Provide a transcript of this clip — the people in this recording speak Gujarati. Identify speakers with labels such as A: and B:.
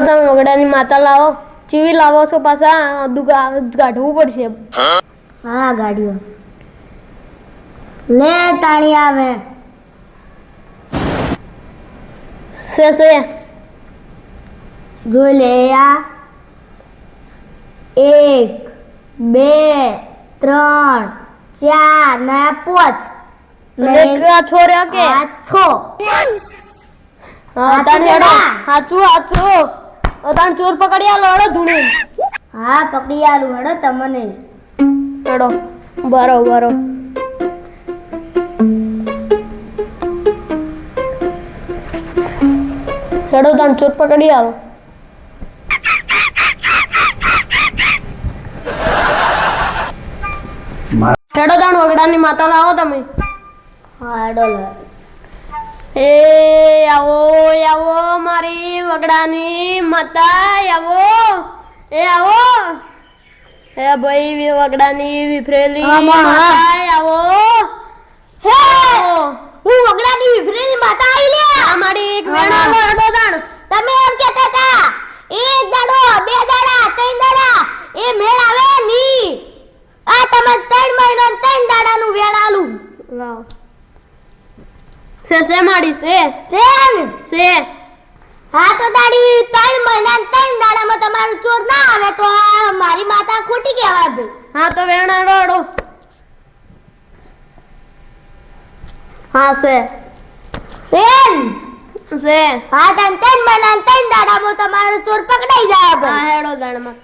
A: માતા લાવો. ચીવી લાવો છો પાછા કાઢવું પડશે.
B: હા ગાડીઓ. લે તાળી આવે.
A: સે સે.
B: જોઈ લે આ. એક બે ત્રણ ચાર ને પાંચ.
A: છોર્યા કે?
B: છ
A: હા તાન હેડો. હાચું. હાચું તાન ચોર પકડી આલો હડો ધૂણી.
B: હા પકડી આલું હડો તમને.
A: હેડો બરો બરો હેડો તાન ચોર પકડી આલો. હેડો તાન વગડાની માતા લાવો તમે.
B: હા હેડો લે
A: એ આવો આવો મારી વગડાની માતા આવો. એ આવો. હે ભાઈ વગડાની વિફરેલી
B: હા.
A: આવો.
B: હે હું વગડાની વિભરેની માતા આવી લે.
A: આ મારી એક વેણા લો હેડો તાણ
B: તમે એમ કહેતા હતા એક દાડો બે દાડા ત્રણ દાડા એ મેળ આવે ની. આ તમે ત્રણ મહિના ત્રણ દાડાનું વેણ આલું
A: લાવો સે છે મારી સે.
B: સે.
A: છે
B: હા તો દાડી ત્રણ મહિના ત્રણ દાડામાં તમારું ચોર ના આવે તો આ મારી માતા ખોટી કહેવાય ભાઈ.
A: હા તો વેણા હેડો હા છે
B: સેન.
A: છે
B: હા તન ત્રણ મહિના ત્રણ દાડામાં તમારું ચોર પકડાઈ જાય
A: હા હેડો દાણમાં